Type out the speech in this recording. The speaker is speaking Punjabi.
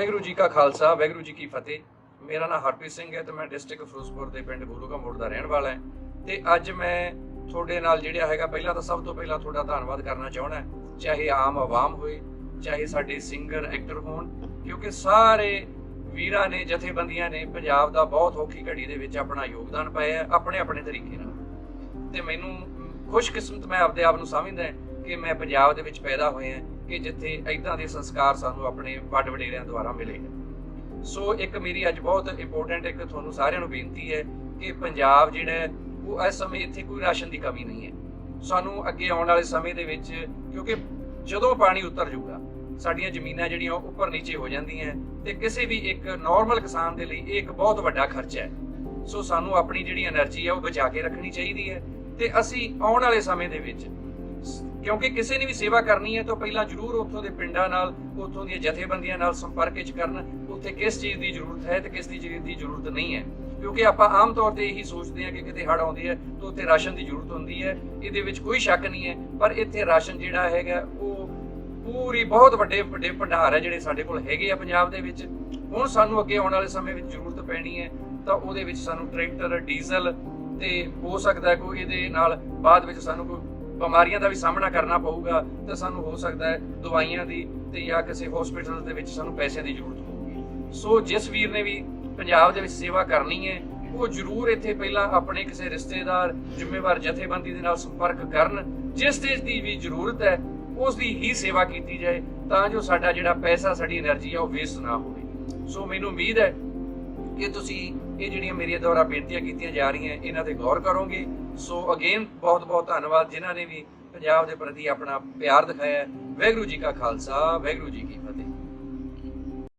ਵਾਹਿਗੁਰੂ ਜੀ ਕਾ ਖਾਲਸਾ, ਵਾਹਿਗੁਰੂ ਜੀ ਕੀ ਫਤਿਹ। ਮੇਰਾ ਨਾਮ ਹਰਪ੍ਰੀਤ ਸਿੰਘ ਹੈ ਤੇ ਮੈਂ ਡਿਸਟ੍ਰਿਕਟ ਫਿਰੋਜ਼ਪੁਰ ਦੇ ਪਿੰਡ ਗੋਲੂਕਾ ਮੋੜ ਦਾ ਰਹਿਣ ਵਾਲਾ ਹਾਂ। ਤੇ ਅੱਜ ਮੈਂ ਤੁਹਾਡੇ ਨਾਲ ਜਿਹੜਾ ਹੈਗਾ, ਪਹਿਲਾਂ ਤਾਂ ਸਭ ਤੋਂ ਪਹਿਲਾਂ ਤੁਹਾਡਾ ਧੰਨਵਾਦ ਕਰਨਾ ਚਾਹਣਾ ਚਾਹੇ ਆਮ ਆਵਾਮ ਹੋਏ, ਚਾਹੇ ਸਾਡੇ ਸਿੰਗਰ ਐਕਟਰ ਹੋਣ, ਕਿਉਂਕਿ ਸਾਰੇ ਵੀਰਾਂ ਨੇ, ਜਥੇਬੰਦੀਆਂ ਨੇ ਪੰਜਾਬ ਦਾ ਬਹੁਤ ਔਖੀ ਘੜੀ ਦੇ ਵਿੱਚ ਆਪਣਾ ਯੋਗਦਾਨ ਪਾਇਆ ਆਪਣੇ ਆਪਣੇ ਤਰੀਕੇ ਨਾਲ। ਤੇ ਮੈਨੂੰ ਖੁਸ਼ਕਿਸਮਤ ਮੈਂ ਆਪਦੇ ਆਪ ਨੂੰ ਸਮਝਦਾ ਕਿ ਮੈਂ ਪੰਜਾਬ ਦੇ ਵਿੱਚ ਪੈਦਾ ਹੋਇਆ ਕਿ ਜਿੱਥੇ ਐਦਾਂ ਦੇ ਸੰਸਕਾਰ ਸਾਨੂੰ ਆਪਣੇ ਵੱਡ ਵਡੇਰਿਆਂ ਦੁਆਰਾ ਮਿਲੇ ਹਨ ਸੋ ਇੱਕ ਮੇਰੀ ਅੱਜ ਬਹੁਤ ਇੰਪੋਰਟੈਂਟ ਇੱਕ ਤੁਹਾਨੂੰ ਸਾਰਿਆਂ ਨੂੰ ਬੇਨਤੀ ਹੈ ਕਿ ਪੰਜਾਬ ਜਿਹੜਾ ਉਹ ਇਸ ਸਮੇਂ ਇੱਥੇ ਕੋਈ ਰਾਸ਼ਨ ਦੀ ਕਮੀ ਨਹੀਂ ਹੈ। ਸਾਨੂੰ ਅੱਗੇ ਆਉਣ ਵਾਲੇ ਸਮੇਂ ਦੇ ਵਿੱਚ, ਕਿਉਂਕਿ ਜਦੋਂ ਪਾਣੀ ਉਤਰ ਜਾਊਗਾ, ਸਾਡੀਆਂ ਜ਼ਮੀਨਾਂ ਜਿਹੜੀਆਂ ਉਹ ਉੱਪਰ ਨੀਚੇ ਹੋ ਜਾਂਦੀਆਂ ਤੇ ਕਿਸੇ ਵੀ ਇੱਕ ਨਾਰਮਲ ਕਿਸਾਨ ਦੇ ਲਈ ਇਹ ਇੱਕ ਬਹੁਤ ਵੱਡਾ ਖਰਚਾ ਹੈ। ਸੋ ਸਾਨੂੰ ਆਪਣੀ ਜਿਹੜੀ એનર્ਜੀ ਹੈ ਉਹ ਬਚਾ ਕੇ ਰੱਖਣੀ ਚਾਹੀਦੀ ਹੈ ਤੇ ਅਸੀਂ ਆਉਣ ਵਾਲੇ ਸਮੇਂ ਦੇ ਵਿੱਚ ਕਿਉਂਕਿ ਕਿਸੇ ਨੇ ਵੀ ਸੇਵਾ ਕਰਨੀ ਹੈ ਤਾਂ ਪਹਿਲਾਂ ਜ਼ਰੂਰ ਉੱਥੋਂ ਦੇ ਪਿੰਡਾਂ ਨਾਲ, ਉੱਥੋਂ ਦੀਆਂ ਜਥੇਬੰਦੀਆਂ ਨਾਲ ਸੰਪਰਕ ਵਿੱਚ ਕਰਨ, ਉੱਥੇ ਕਿਸ ਚੀਜ਼ ਦੀ ਜ਼ਰੂਰਤ ਹੈ ਤੇ ਕਿਸ ਦੀ ਚੀਜ਼ ਦੀ ਜ਼ਰੂਰਤ ਨਹੀਂ ਹੈ। ਕਿਉਂਕਿ ਆਪਾਂ ਆਮ ਤੌਰ ਤੇ ਇਹੀ ਸੋਚਦੇ ਹਾਂ ਕਿ ਕਿਤੇ ਹੜ ਆਉਂਦੀ ਹੈ ਤਾਂ ਉੱਥੇ ਰਾਸ਼ਨ ਦੀ ਜ਼ਰੂਰਤ ਹੁੰਦੀ ਹੈ, ਇਹਦੇ ਵਿੱਚ ਕੋਈ ਸ਼ੱਕ ਨਹੀਂ ਹੈ, ਪਰ ਇੱਥੇ ਰਾਸ਼ਨ ਜਿਹੜਾ ਹੈਗਾ ਉਹ ਪੂਰੀ ਬਹੁਤ ਵੱਡੇ ਵੱਡੇ ਭੰਡਾਰ ਹੈ ਜਿਹੜੇ ਸਾਡੇ ਕੋਲ ਹੈਗੇ ਆ ਪੰਜਾਬ ਦੇ ਵਿੱਚ। ਹੁਣ ਸਾਨੂੰ ਅੱਗੇ ਆਉਣ ਵਾਲੇ ਸਮੇਂ ਵਿੱਚ ਜ਼ਰੂਰਤ ਪੈਣੀ ਹੈ ਤਾਂ ਉਹਦੇ ਵਿੱਚ ਸਾਨੂੰ ਟਰੈਕਟਰ, ਡੀਜ਼ਲ ਤੇ ਹੋ ਸਕਦਾ ਕੋਈ ਇਹਦੇ ਨਾਲ ਬਾਅਦ ਵਿੱਚ ਸਾਨੂੰ ਕੋਈ ਬਿਮਾਰੀਆਂ ਦਾ ਵੀ ਸਾਹਮਣਾ ਕਰਨਾ ਪਊਗਾ, ਤਾਂ ਸਾਨੂੰ ਹੋ ਸਕਦਾ ਹੈ ਦਵਾਈਆਂ ਦੀ ਤੇ ਜਾਂ ਕਿਸੇ ਹਸਪੀਟਲ ਦੇ ਵਿੱਚ ਸਾਨੂੰ ਪੈਸਿਆਂ ਦੀ ਜ਼ਰੂਰਤ ਹੋਊਗੀ। ਸੋ ਜਿਸ ਵੀਰ ਨੇ ਵੀ ਪੰਜਾਬ ਦੇ ਵਿੱਚ ਸੇਵਾ ਕਰਨੀ ਹੈ, ਉਹ ਜ਼ਰੂਰ ਇੱਥੇ ਪਹਿਲਾਂ ਆਪਣੇ ਕਿਸੇ ਰਿਸ਼ਤੇਦਾਰ, ਜ਼ਿੰਮੇਵਾਰ, ਜਥੇਬੰਦੀ ਦੇ ਨਾਲ ਸੰਪਰਕ ਕਰਨ, ਜਿਸ ਦੇਸ਼ ਦੀ ਵੀ ਜ਼ਰੂਰਤ ਹੈ ਉਸ ਦੀ ਹੀ ਸੇਵਾ ਕੀਤੀ ਜਾਏ, ਤਾਂ ਜੋ ਸਾਡਾ ਜਿਹੜਾ ਪੈਸਾ, ਸਾਡੀ એનર્ਜੀ ਆ, ਉਹ ਵੇਸਟ ਨਾ ਹੋਵੇ। ਸੋ ਮੈਨੂੰ ਉਮੀਦ ਹੈ ਕਿ ਤੁਸੀਂ, ਇਹ ਜਿਹੜੀਆਂ ਮੇਰੀਆਂ ਦੁਆਰਾ ਬੇਨਤੀਆਂ ਕੀਤੀਆਂ ਜਾ ਰਹੀਆਂ, ਇਹਨਾਂ ਤੇ ਗੌਰ ਕਰੋਗੇ ਸੋ ਅਗੇਨ ਬਹੁਤ ਬਹੁਤ ਧੰਨਵਾਦ ਜਿਨ੍ਹਾਂ ਨੇ ਵੀ ਪੰਜਾਬ ਦੇ ਪ੍ਰਤੀ ਆਪਣਾ ਪਿਆਰ ਦਿਖਾਇਆ ਹੈ। ਵਾਹਿਗੁਰੂ ਜੀ ਕਾ ਖਾਲਸਾ, ਵਾਹਿਗੁਰੂ ਜੀ ਕੀ ਫਤਿਹ